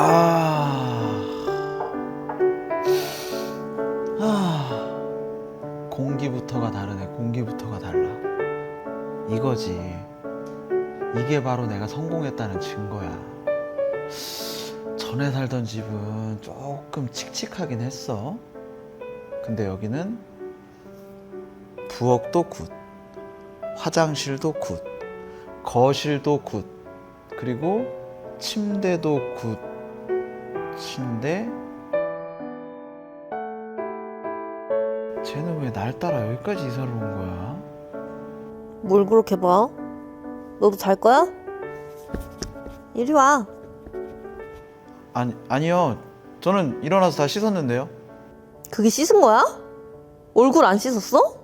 아. 아. 공기부터가 다르네. 공기부터가 달라. 이거지. 이게 바로 내가 성공했다는 증거야. 전에 살던 집은 조금 칙칙하긴 했어. 근데 여기는 부엌도 굿, 화장실도 굿, 거실도 굿, 그리고 침대도 굿 침대. 쟤는 왜 날 따라 여기까지 이사를 온 거야? 뭘 그렇게 봐? 너도 잘 거야? 이리 와. 아니 아니요. 저는 일어나서 다 씻었는데요. 그게 씻은 거야? 얼굴 안 씻었어?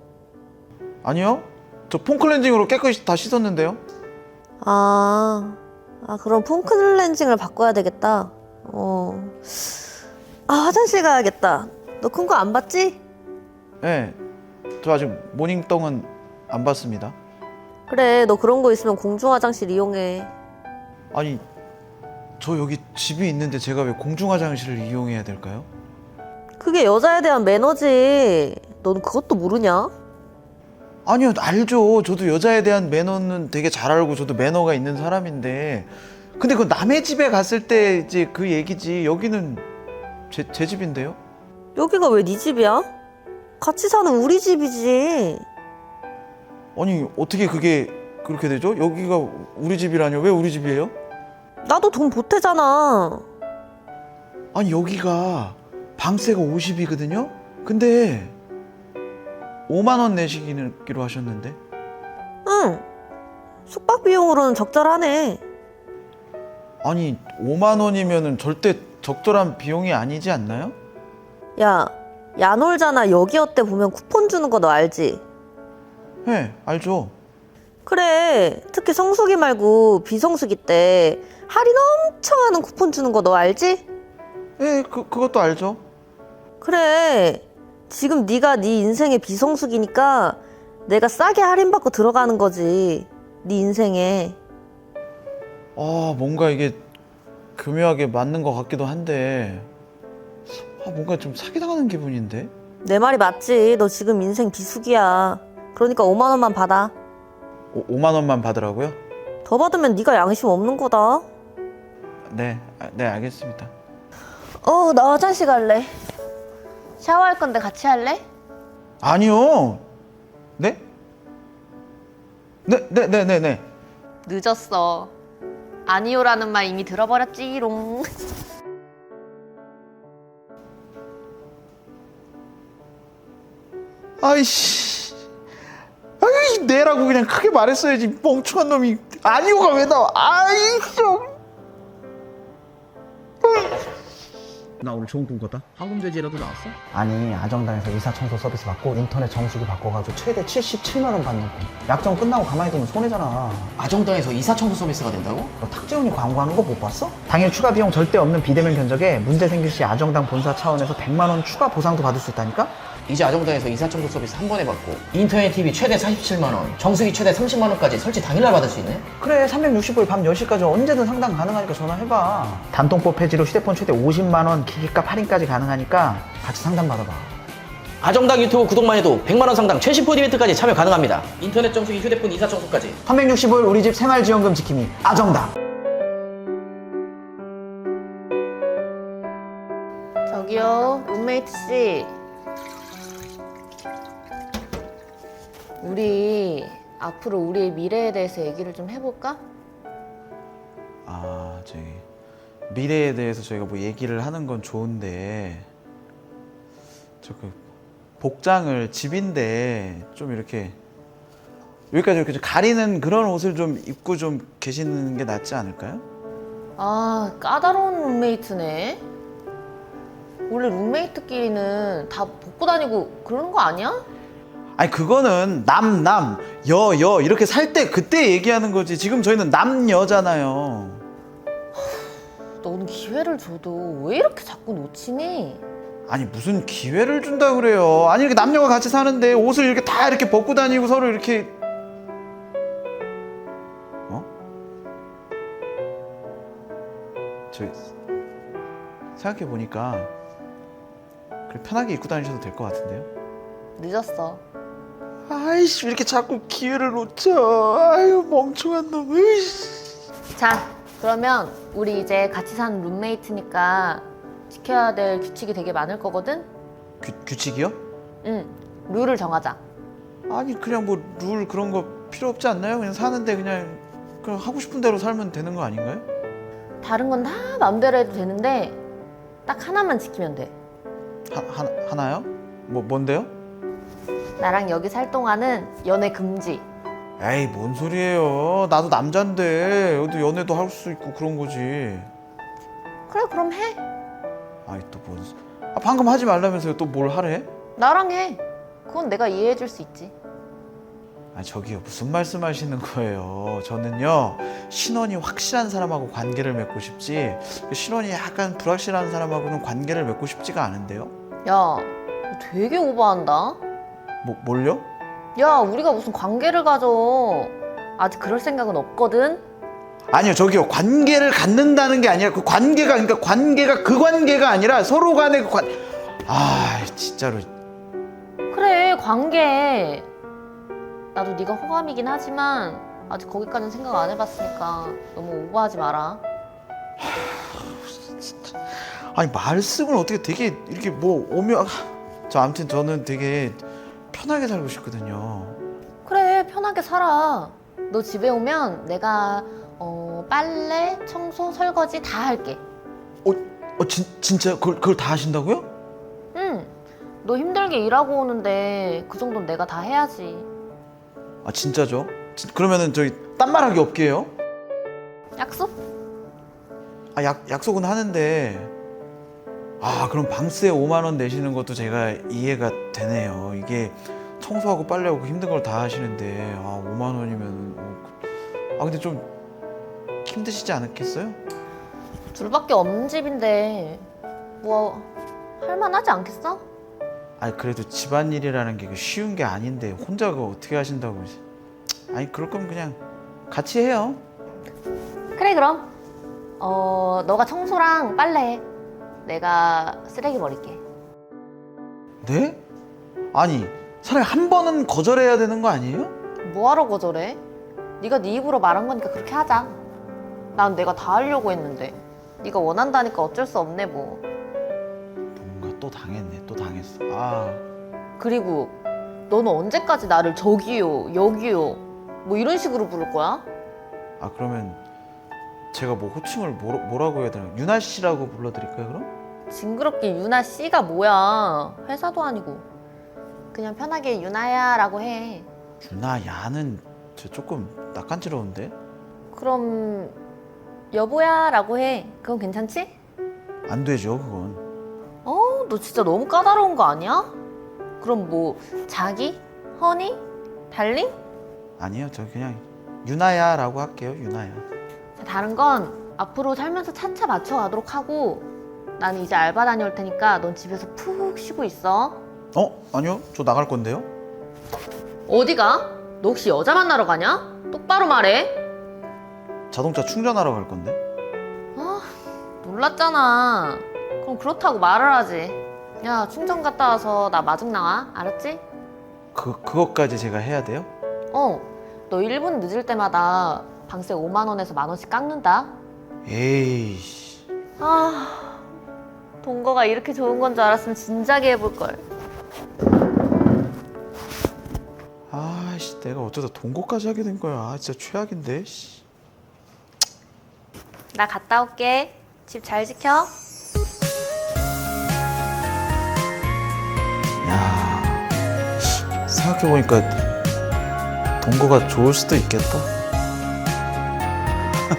아니요. 저 폼클렌징으로 깨끗이 다 씻었는데요. 아, 아 그럼 폼클렌징을 바꿔야 되겠다. 어. 아 화장실 가야겠다. 너 큰 거 안 봤지? 네. 저 아직 모닝똥은 안 봤습니다. 그래, 너 그런 거 있으면 공중 화장실 이용해. 아니 저 여기 집이 있는데 제가 왜 공중 화장실을 이용해야 될까요? 그게 여자에 대한 매너지. 너는 그것도 모르냐? 아니요 알죠. 저도 여자에 대한 매너는 되게 잘 알고 저도 매너가 있는 사람인데 근데 그 남의 집에 갔을 때 이제 그 얘기지 여기는 제, 제 집인데요. 여기가 왜 네 집이야? 같이 사는 우리 집이지. 아니 어떻게 그게 그렇게 되죠? 여기가 우리 집이라뇨? 왜 우리 집이에요? 나도 돈 보태잖아. 아니 여기가 방세가 50이거든요. 근데 5만 원 내시기로 하셨는데 응. 숙박 비용으로는 적절하네. 아니 5만 원이면은 절대 적절한 비용이 아니지 않나요? 야, 야놀잖아. 여기 어때 보면 쿠폰 주는 거 너 알지? 네 알죠. 그래. 특히 성수기 말고 비성수기 때 할인 엄청 하는 쿠폰 주는 거 너 알지? 네 그, 그것도 알죠. 그래. 지금 네가 네 인생의 비성수기니까 내가 싸게 할인 받고 들어가는 거지. 네 인생에. 아 뭔가 이게 교묘하게 맞는 것 같기도 한데 아 뭔가 좀 사기당하는 기분인데 내 말이 맞지. 너 지금 인생 비수기야. 그러니까 5만 원만 받아. 오, 5만 원만 받으라고요? 더 받으면 네가 양심 없는 거다. 네, 아, 네 알겠습니다. 어, 나 화장실 갈래. 샤워할 건데 같이 할래? 아니요. 네? 네, 네, 네, 네, 네. 늦었어. 아니요라는 말 이미 들어버렸지롱. 아이씨. 아이 내라고 그냥 크게 말했어야지 멍청한 놈이 아니오가 왜 나와? 아이씨. 나 오늘 좋은 꿈 꿨다. 황금돼지라도 나왔어? 아니 아정당에서 의사청소 서비스 받고 인터넷 정수기 바꿔가지고 최대 77만 원 받는 거 약정 끝나고 가만히 두면 손해잖아 아정당에서 이사 청소 서비스가 된다고? 너 탁재훈이 광고하는 거 못 봤어? 당일 추가 비용 절대 없는 비대면 견적에 문제 생길 시 아정당 본사 차원에서 100만 원 추가 보상도 받을 수 있다니까? 이제 아정당에서 이사청소 서비스 한 번에 받고 인터넷 TV 최대 47만 원, 정수기 최대 30만 원까지 설치 당일날 받을 수 있네. 그래 365일 밤 10시까지 언제든 상담 가능하니까 전화해봐 단통법 폐지로 휴대폰 최대 50만 원 기기값 할인까지 가능하니까 같이 상담 받아봐 아정당 유튜브 구독만 해도 100만 원 상당 최신 이벤트까지 참여 가능합니다. 인터넷 정수기, 휴대폰 이사청소까지. 365일 우리 집 생활지원금 지킴이 아정당 저기요, 룸메이트 씨. 우리 앞으로 우리의 미래에 대해서 얘기를 좀 해볼까? 아, 저기 미래에 대해서 저희가 뭐 얘기를 하는 건 좋은데 저 그 복장을 집인데 좀 이렇게 여기까지 이렇게 좀 가리는 그런 옷을 좀 입고 좀 계시는 게 낫지 않을까요? 아, 까다로운 룸메이트네. 원래 룸메이트끼리는 다 벗고 다니고 그러는 거 아니야? 아니 그거는 남 남 여 여 이렇게 살 때 그때 얘기하는 거지 지금 저희는 남여잖아요 너는 기회를 줘도 왜 이렇게 자꾸 놓치니? 아니 무슨 기회를 준다 그래요 아니 이렇게 남녀가 같이 사는데 옷을 이렇게 다 이렇게 벗고 다니고 서로 이렇게 어? 저 생각해 보니까 그래 편하게 입고 다니셔도 될 것 같은데요. 늦었어. 아이씨 왜 이렇게 자꾸 기회를 놓쳐? 아유 멍청한 놈. 으이씨. 자, 그러면 우리 이제 같이 사는 룸메이트니까 지켜야 될 규칙이 되게 많을 거거든? 규, 규칙이요? 응, 룰을 정하자. 아니 그냥 뭐 룰 그런 거 필요 없지 않나요? 그냥 사는데 그냥 그냥 하고 싶은 대로 살면 되는 거 아닌가요? 다른 건 다 마음대로 해도 되는데 딱 하나만 지키면 돼. 하, 하, 하나요? 뭐 뭔데요? 나랑 여기 살 동안은 연애 금지. 에이 뭔 소리예요? 나도 남잔데 여기도 연애도 할 수 있고 그런 거지. 그래, 그럼 해. 아이 또뭔 아, 방금 하지 말라면서요? 또 뭘 하래? 나랑 해. 그건 내가 이해해 줄 수 있지. 아 저기요 무슨 말씀 하시는 거예요? 저는요 신원이 확실한 사람하고 관계를 맺고 싶지 신원이 약간 불확실한 사람하고는 관계를 맺고 싶지가 않은데요. 야, 너 되게 오버한다. 뭐 뭘요? 야, 우리가 무슨 관계를 가져. 아직 그럴 생각은 없거든. 아니요 저기요 관계를 갖는다는 게 아니라 그 관계가 그러니까 관계가 그 관계가 아니라 서로 간의 그 관. 아 진짜로 그래, 관계. 나도 네가 호감이긴 하지만 아직 거기까지는 생각 안 해봤으니까 너무 오버하지 마라. 아니 말씀을 어떻게 되게 이렇게 뭐 오면 저 아무튼 저는 되게 편하게 살고 싶거든요. 그래, 편하게 살아. 너 집에 오면 내가 어, 빨래, 청소, 설거지 다 할게. 어 진, 진짜 그걸, 그걸 다 하신다고요? 응. 너 힘들게 일하고 오는데 그 정도는 내가 다 해야지. 아 진짜죠? 진- 그러면은 저희 딴 말하기 없게요. 약속? 아 약, 약속은 하는데 아 그럼 방세 5만 원 내시는 것도 제가 이해가 되네요. 이게 청소하고 빨래하고 힘든 걸 다 하시는데 아 5만 원이면 아 근데 좀 힘드시지 않겠어요? 둘밖에 없는 집인데 뭐 할만하지 않겠어? 아니 그래도 집안일이라는 게 쉬운 게 아닌데 혼자 그 어떻게 하신다고 아니 그럴 거면 그냥 같이 해요 그래 그럼 어 너가 청소랑 빨래 해. 내가 쓰레기 버릴게. 네? 아니 차라리 한 번은 거절해야 되는 거 아니에요? 뭐하러 거절해? 네가 네 입으로 말한 거니까 그렇게 하자. 난 내가 다 하려고 했는데 네가 원한다니까 어쩔 수 없네 뭐. 뭔가 또 당했네 또 당했어 아 그리고 너는 언제까지 나를 저기요 여기요 뭐 이런 식으로 부를 거야? 아 그러면 제가 뭐 호칭을 뭐라, 뭐라 고 해야 되나 유나 씨라고 불러드릴까요 그럼? 징그럽게 유나 씨가 뭐야? 회사도 아니고 그냥 편하게 유나야라고 해. 유나 야는 저 조금 낯간지러운데 그럼 여보야라고 해. 그건 괜찮지? 안 되죠 그건 어, 너 진짜 너무 까다로운 거 아니야? 그럼 뭐 자기, 허니, 달링? 아니요 저 그냥 유나야라고 할게요 유나야 자, 다른 건 앞으로 살면서 차차 맞춰가도록 하고 나는 이제 알바 다녀올 테니까 넌 집에서 푹 쉬고 있어. 어? 아니요 저 나갈 건데요 어디가? 너 혹시 여자 만나러 가냐? 똑바로 말해. 자동차 충전하러 갈 건데 아, 놀랐잖아. 그럼 그렇다고 말을 하지. 야, 충전 갔다 와서 나 마중 나와. 알았지? 그, 그것까지 제가 해야 돼요? 어, 너 1분 늦을 때마다 방세 5만 원에서 만 원씩 깎는다. 에이씨 아, 동거가 이렇게 좋은 건 줄 알았으면 진작에 해볼 걸. 아씨 내가 어쩌다 동거까지 하게 된 거야 아, 진짜 최악인데 씨. 나 갔다 올게. 집 잘 지켜. 야 생각해 보니까 동거가 좋을 수도 있겠다